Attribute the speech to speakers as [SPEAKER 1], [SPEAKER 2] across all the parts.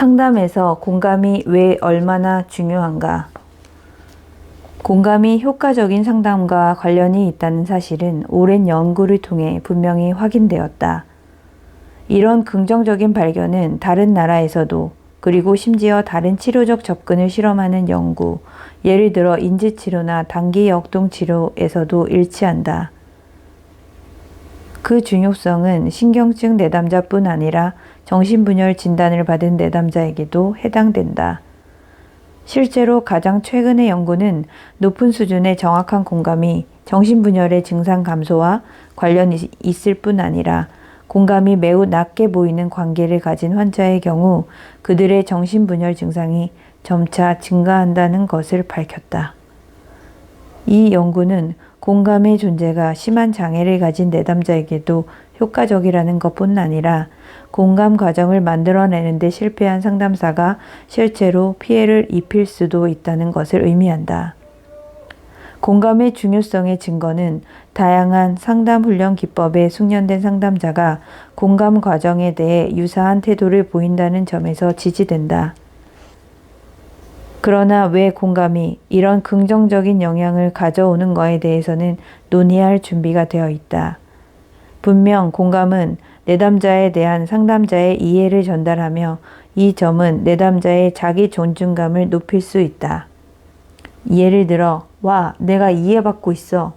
[SPEAKER 1] 상담에서 공감이 왜 얼마나 중요한가? 공감이 효과적인 상담과 관련이 있다는 사실은 오랜 연구를 통해 분명히 확인되었다. 이런 긍정적인 발견은 다른 나라에서도 그리고 심지어 다른 치료적 접근을 실험하는 연구, 예를 들어 인지치료나 단기 역동 치료에서도 일치한다. 그 중요성은 신경증 내담자뿐 아니라 정신분열 진단을 받은 내담자에게도 해당된다. 실제로 가장 최근의 연구는 높은 수준의 정확한 공감이 정신분열의 증상 감소와 관련이 있을 뿐 아니라 공감이 매우 낮게 보이는 관계를 가진 환자의 경우 그들의 정신분열 증상이 점차 증가한다는 것을 밝혔다. 이 연구는 공감의 존재가 심한 장애를 가진 내담자에게도 효과적이라는 것뿐 아니라 공감 과정을 만들어내는데 실패한 상담사가 실제로 피해를 입힐 수도 있다는 것을 의미한다. 공감의 중요성의 증거는 다양한 상담 훈련 기법에 숙련된 상담자가 공감 과정에 대해 유사한 태도를 보인다는 점에서 지지된다. 그러나 왜 공감이 이런 긍정적인 영향을 가져오는 거에 대해서는 논의할 준비가 되어 있다. 분명 공감은 내담자에 대한 상담자의 이해를 전달하며 이 점은 내담자의 자기 존중감을 높일 수 있다. 예를 들어, 와, 내가 이해받고 있어.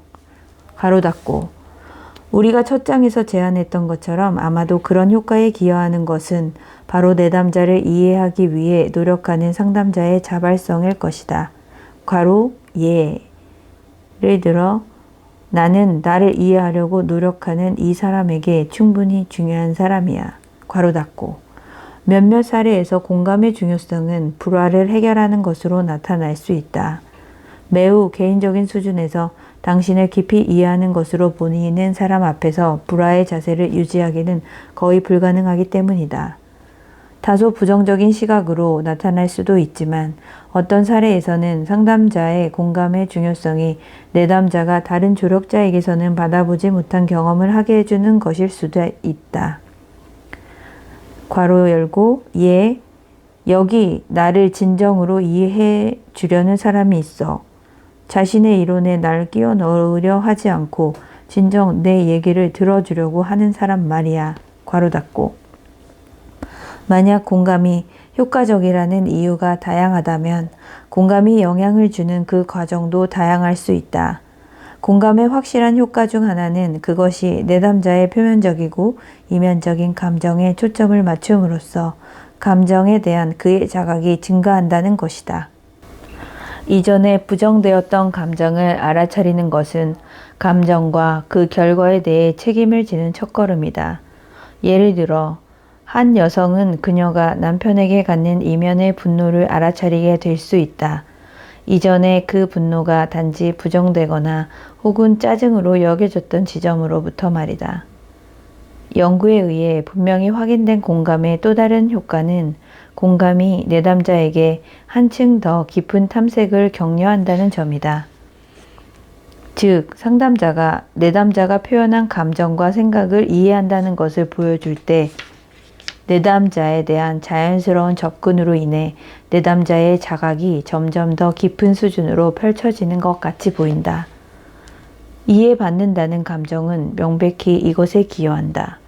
[SPEAKER 1] 가로 닫고. 우리가 첫 장에서 제안했던 것처럼 아마도 그런 효과에 기여하는 것은 바로 내담자를 이해하기 위해 노력하는 상담자의 자발성일 것이다. 괄호 예를 들어 나는 나를 이해하려고 노력하는 이 사람에게 충분히 중요한 사람이야. 괄호 닫고 몇몇 사례에서 공감의 중요성은 불화를 해결하는 것으로 나타날 수 있다. 매우 개인적인 수준에서 당신을 깊이 이해하는 것으로 보이는 사람 앞에서 불화의 자세를 유지하기는 거의 불가능하기 때문이다. 다소 부정적인 시각으로 나타날 수도 있지만 어떤 사례에서는 상담자의 공감의 중요성이 내담자가 다른 조력자에게서는 받아보지 못한 경험을 하게 해주는 것일 수도 있다. 괄호 열고 예 여기 나를 진정으로 이해해 주려는 사람이 있어. 자신의 이론에 날 끼워 넣으려 하지 않고 진정 내 얘기를 들어주려고 하는 사람 말이야. 괄호 닫고. 만약 공감이 효과적이라는 이유가 다양하다면 공감이 영향을 주는 그 과정도 다양할 수 있다. 공감의 확실한 효과 중 하나는 그것이 내담자의 표면적이고 이면적인 감정에 초점을 맞춤으로써 감정에 대한 그의 자각이 증가한다는 것이다. 이전에 부정되었던 감정을 알아차리는 것은 감정과 그 결과에 대해 책임을 지는 첫걸음이다. 예를 들어, 한 여성은 그녀가 남편에게 갖는 이면의 분노를 알아차리게 될 수 있다. 이전에 그 분노가 단지 부정되거나 혹은 짜증으로 여겨졌던 지점으로부터 말이다. 연구에 의해 분명히 확인된 공감의 또 다른 효과는 공감이 내담자에게 한층 더 깊은 탐색을 격려한다는 점이다. 즉, 상담자가 내담자가 표현한 감정과 생각을 이해한다는 것을 보여줄 때 내담자에 대한 자연스러운 접근으로 인해 내담자의 자각이 점점 더 깊은 수준으로 펼쳐지는 것 같이 보인다. 이해받는다는 감정은 명백히 이것에 기여한다.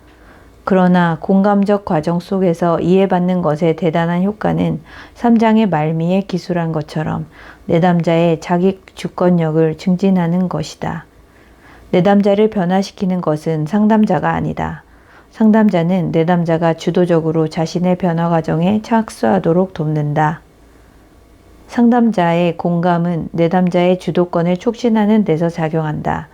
[SPEAKER 1] 그러나 공감적 과정 속에서 이해받는 것의 대단한 효과는 3장의 말미에 기술한 것처럼 내담자의 자기 주권력을 증진하는 것이다. 내담자를 변화시키는 것은 상담자가 아니다. 상담자는 내담자가 주도적으로 자신의 변화 과정에 착수하도록 돕는다. 상담자의 공감은 내담자의 주도권을 촉진하는 데서 작용한다.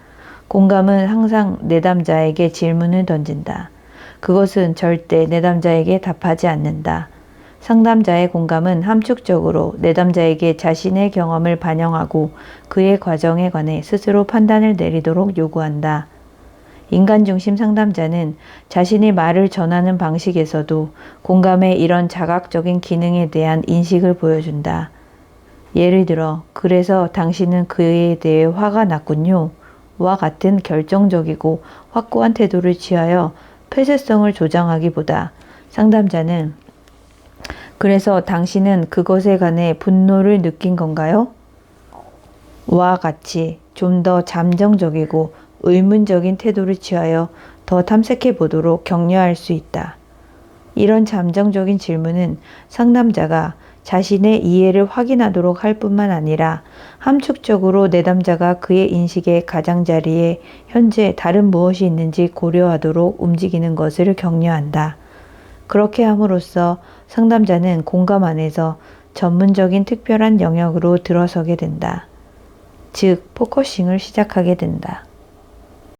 [SPEAKER 1] 공감은 항상 내담자에게 질문을 던진다. 그것은 절대 내담자에게 답하지 않는다. 상담자의 공감은 함축적으로 내담자에게 자신의 경험을 반영하고 그의 과정에 관해 스스로 판단을 내리도록 요구한다. 인간 중심 상담자는 자신이 말을 전하는 방식에서도 공감의 이런 자각적인 기능에 대한 인식을 보여준다. 예를 들어, 그래서 당신은 그에 대해 화가 났군요. 와 같은 결정적이고 확고한 태도를 취하여 폐쇄성을 조장하기보다 상담자는 그래서 당신은 그것에 관해 분노를 느낀 건가요? 와 같이 좀 더 잠정적이고 의문적인 태도를 취하여 더 탐색해 보도록 격려할 수 있다. 이런 잠정적인 질문은 상담자가 자신의 이해를 확인하도록 할 뿐만 아니라 함축적으로 내담자가 그의 인식의 가장자리에 현재 다른 무엇이 있는지 고려하도록 움직이는 것을 격려한다. 그렇게 함으로써 상담자는 공감 안에서 전문적인 특별한 영역으로 들어서게 된다. 즉, 포커싱을 시작하게 된다.